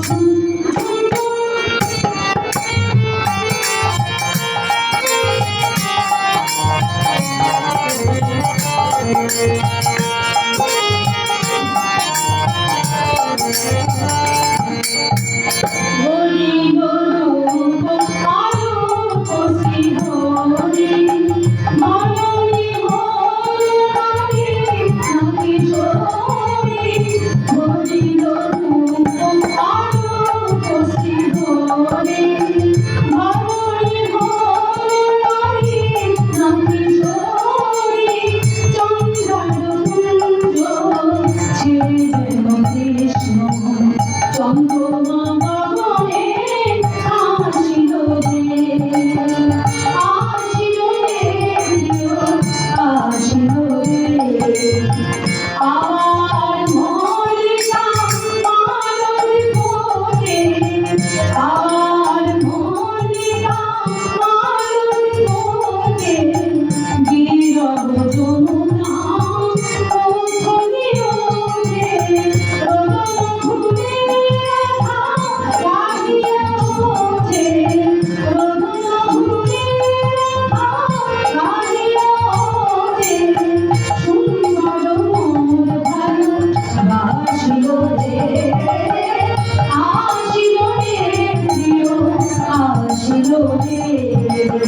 Thank you. আমার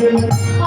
Thank you.